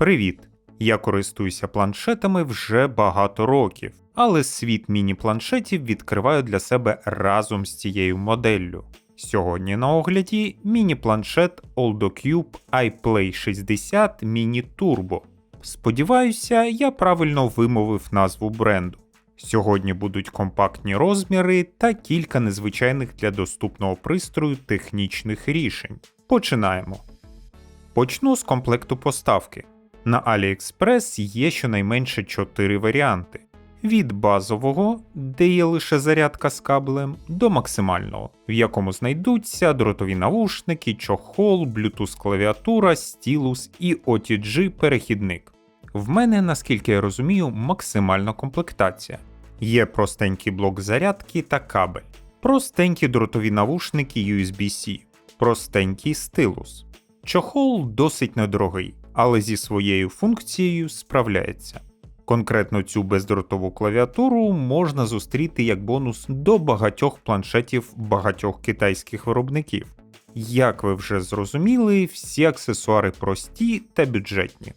Привіт! Я користуюся планшетами вже багато років, але світ міні-планшетів відкриваю для себе разом з цією моделлю. Сьогодні на огляді міні-планшет AldoCube iPlay 60 Mini Turbo. Сподіваюся, я правильно вимовив назву бренду. Сьогодні будуть компактні розміри та кілька незвичайних для доступного пристрою технічних рішень. Починаємо. Почну з комплекту поставки. На AliExpress є щонайменше 4 варіанти: від базового, де є лише зарядка з кабелем, до максимального, в якому знайдуться дротові навушники, чохол, Bluetooth клавіатура, стілус і OTG перехідник. В мене, наскільки я розумію, максимальна комплектація. Є простенький блок зарядки та кабель, простенькі дротові навушники USB-C, простенький стилус. Чохол досить недорогий, але зі своєю функцією справляється. Конкретно цю бездротову клавіатуру можна зустріти як бонус до багатьох планшетів багатьох китайських виробників. Як ви вже зрозуміли, всі аксесуари прості та бюджетні.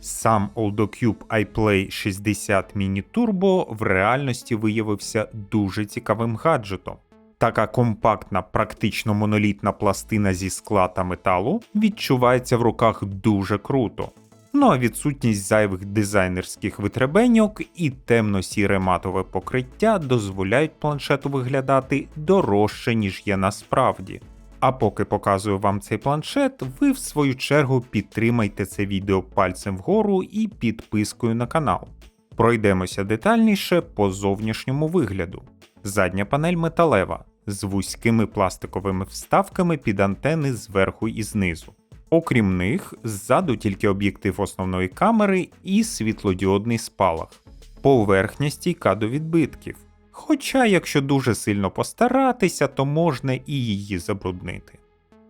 Сам OldoCube iPlay 60 Mini Turbo в реальності виявився дуже цікавим гаджетом. Така компактна, практично монолітна пластина зі скла та металу відчувається в руках дуже круто. Ну а відсутність зайвих дизайнерських витребеньок і темно-сіре матове покриття дозволяють планшету виглядати дорожче, ніж є насправді. А поки показую вам цей планшет, ви в свою чергу підтримайте це відео пальцем вгору і підпискою на канал. Пройдемося детальніше по зовнішньому вигляду. Задня панель металева з вузькими пластиковими вставками під антени зверху і знизу. Окрім них, ззаду тільки об'єктив основної камери і світлодіодний спалах. Поверхня стійка до відбитків. Хоча, якщо дуже сильно постаратися, то можна і її забруднити.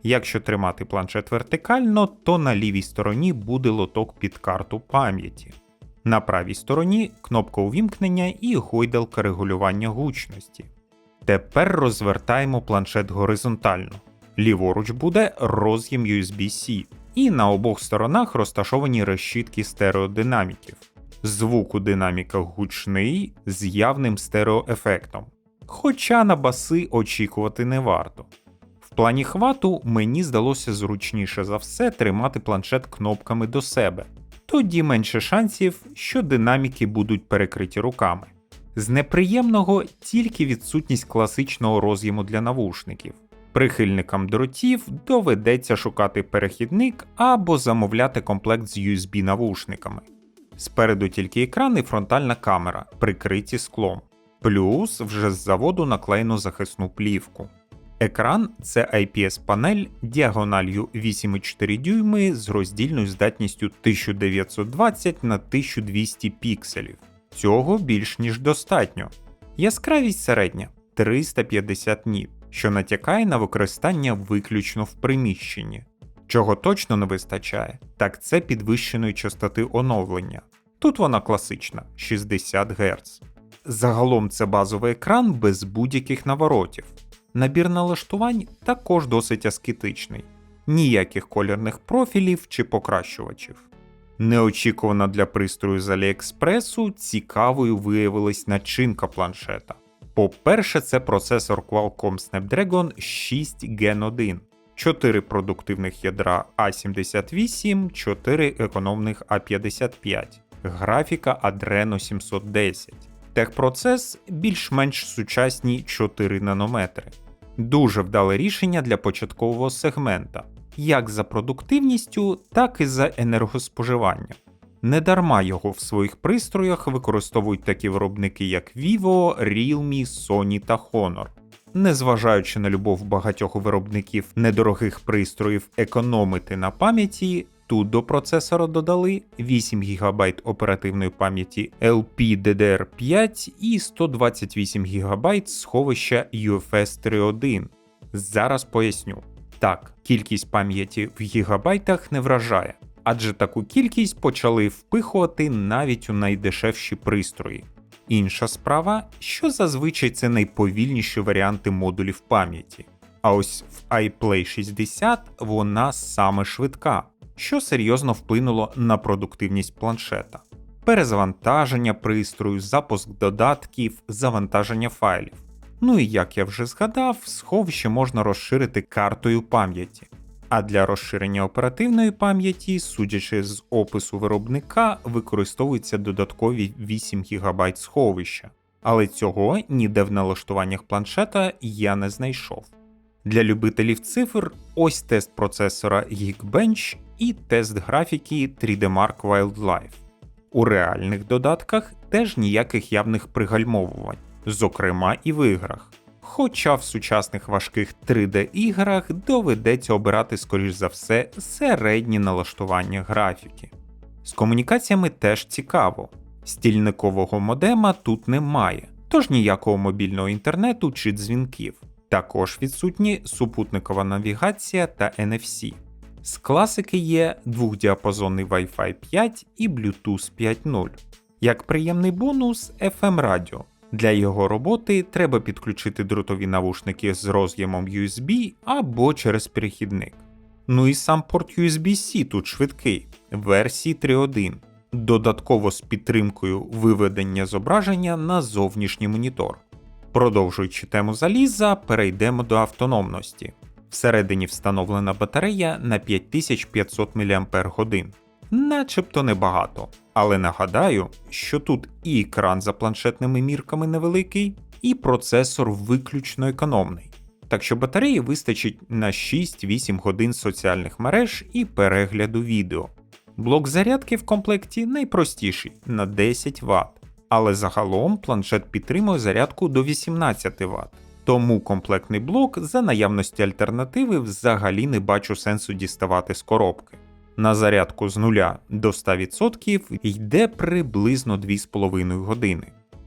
Якщо тримати планшет вертикально, то на лівій стороні буде лоток під карту пам'яті. На правій стороні кнопка увімкнення і гойдалка регулювання гучності. Тепер розвертаємо планшет горизонтально. Ліворуч буде роз'єм USB-C, і на обох сторонах розташовані решітки стереодинаміків. Звук у динаміках гучний з явним стереоефектом. Хоча на баси очікувати не варто. В плані хвату мені здалося зручніше за все тримати планшет кнопками до себе, тоді менше шансів, що динаміки будуть перекриті руками. З неприємного тільки відсутність класичного роз'єму для навушників. Прихильникам дротів доведеться шукати перехідник або замовляти комплект з USB навушниками. Спереду тільки екран і фронтальна камера, прикриті склом. Плюс вже з заводу наклеєно захисну плівку. Екран це IPS-панель діагональю 8,4 дюйми з роздільною здатністю 1920 на 1200 пікселів. Цього більш ніж достатньо. Яскравість середня 350 ніт, що натякає на використання виключно в приміщенні. Чого точно не вистачає, так це підвищеної частоти оновлення. Тут вона класична 60 Гц. Загалом це базовий екран без будь-яких наворотів. Набір налаштувань також досить аскетичний, ніяких колірних профілів чи покращувачів. Неочікувано для пристрою з Аліекспресу цікавою виявилась начинка планшета. По-перше, це процесор Qualcomm Snapdragon 6 Gen 1, 4 продуктивних ядра A78, 4 економних A55, графіка Adreno 710. Техпроцес більш-менш сучасні 4 нанометри. Дуже вдале рішення для початкового сегмента, як за продуктивністю, так і за енергоспоживанням. Недарма його в своїх пристроях використовують такі виробники, як Vivo, Realme, Sony та Honor. Незважаючи на любов багатьох виробників недорогих пристроїв економити на пам'яті, тут до процесора додали 8 ГБ оперативної пам'яті LPDDR5 і 128 ГБ сховища UFS 3.1. Зараз поясню. Так, кількість пам'яті в гігабайтах не вражає, адже таку кількість почали впихувати навіть у найдешевші пристрої. Інша справа, що зазвичай це найповільніші варіанти модулів пам'яті. А ось в iPlay 60 вона саме швидка. Що серйозно вплинуло на продуктивність планшета. Перезавантаження пристрою, запуск додатків, завантаження файлів. Ну і як я вже згадав, сховище можна розширити картою пам'яті. А для розширення оперативної пам'яті, судячи з опису виробника, використовуються додаткові 8 ГБ сховища. Але цього ніде в налаштуваннях планшета я не знайшов. Для любителів цифр ось тест процесора Geekbench і тест графіки 3D-Mark Wildlife. У реальних додатках теж ніяких явних пригальмовувань, зокрема і в іграх. Хоча в сучасних важких 3D-іграх доведеться обирати, скоріш за все, середні налаштування графіки. З комунікаціями теж цікаво. Стільникового модема тут немає, тож ніякого мобільного інтернету чи дзвінків. Також відсутні супутникова навігація та NFC. З класики є двохдіапазонний Wi-Fi 5 і Bluetooth 5.0. Як приємний бонус FM радіо. Для його роботи треба підключити дротові навушники з роз'ємом USB або через перехідник. Ну і сам порт USB-C тут швидкий, версії 3.1, додатково з підтримкою виведення зображення на зовнішній монітор. Продовжуючи тему заліза, перейдемо до автономності. Всередині встановлена батарея на 5500 мАч, начебто небагато. Але нагадаю, що тут і екран за планшетними мірками невеликий, і процесор виключно економний. Так що батареї вистачить на 6-8 годин соціальних мереж і перегляду відео. Блок зарядки в комплекті найпростіший на 10 Вт, але загалом планшет підтримує зарядку до 18 Вт. Тому комплектний блок за наявності альтернативи взагалі не бачу сенсу діставати з коробки. На зарядку з 0 до 100% йде приблизно 2,5 години.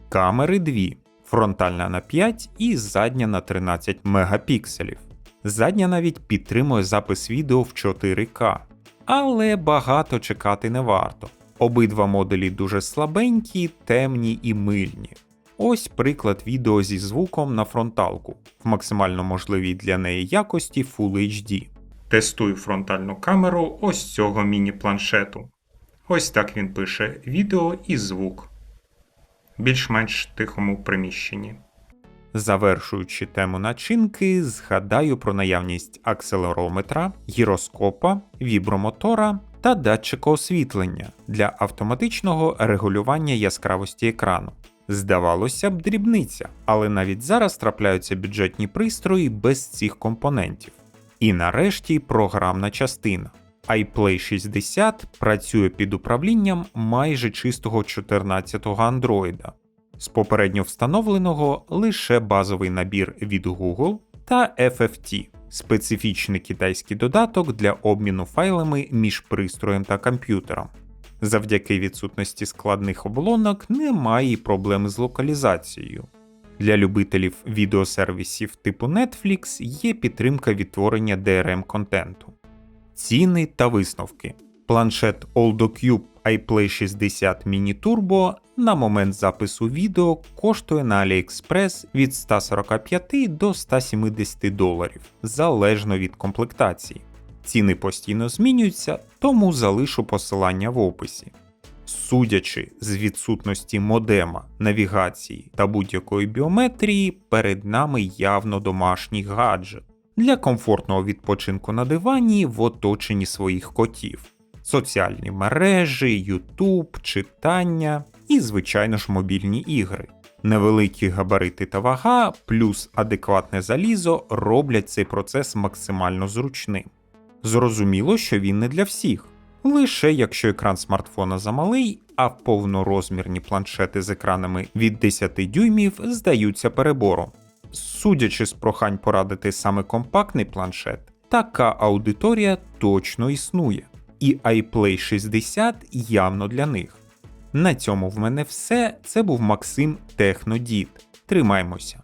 Камери 2, фронтальна на 5 і задня на 13 мегапікселів. Задня навіть підтримує запис відео в 4К, але багато чекати не варто. Обидва моделі дуже слабенькі, темні і мильні. Ось приклад відео зі звуком на фронталку в максимально можливій для неї якості Full HD. Тестую фронтальну камеру ось цього міні-планшету. Ось так він пише відео і звук. Більш-менш тихому приміщенні. Завершуючи тему начинки, згадаю про наявність акселерометра, гіроскопа, вібромотора та датчика освітлення для автоматичного регулювання яскравості екрану. Здавалося б, дрібниця, але навіть зараз трапляються бюджетні пристрої без цих компонентів. І нарешті програмна частина. iPlay 60 працює під управлінням майже чистого 14-го Android. З попередньо встановленого лише базовий набір від Google та FFT специфічний китайський додаток для обміну файлами між пристроєм та комп'ютером. Завдяки відсутності складних оболонок немає проблем з локалізацією. Для любителів відеосервісів типу Netflix є підтримка відтворення DRM контенту. Ціни та висновки. Планшет AldoCube iPlay 60 Mini Turbo на момент запису відео коштує на AliExpress від 145 до 170 доларів залежно від комплектації. Ціни постійно змінюються, тому залишу посилання в описі. Судячи з відсутності модема, навігації та будь-якої біометрії, перед нами явно домашній гаджет для комфортного відпочинку на дивані в оточенні своїх котів, соціальні мережі, YouTube, читання і, звичайно ж, мобільні ігри. Невеликі габарити та вага, плюс адекватне залізо роблять цей процес максимально зручним. Зрозуміло, що він не для всіх, лише якщо екран смартфона замалий, а повнорозмірні планшети з екранами від 10 дюймів здаються перебором. Судячи з прохань порадити саме компактний планшет, така аудиторія точно існує, і iPlay 60 явно для них. На цьому в мене все. Це був Максим Технодід. Тримаймося!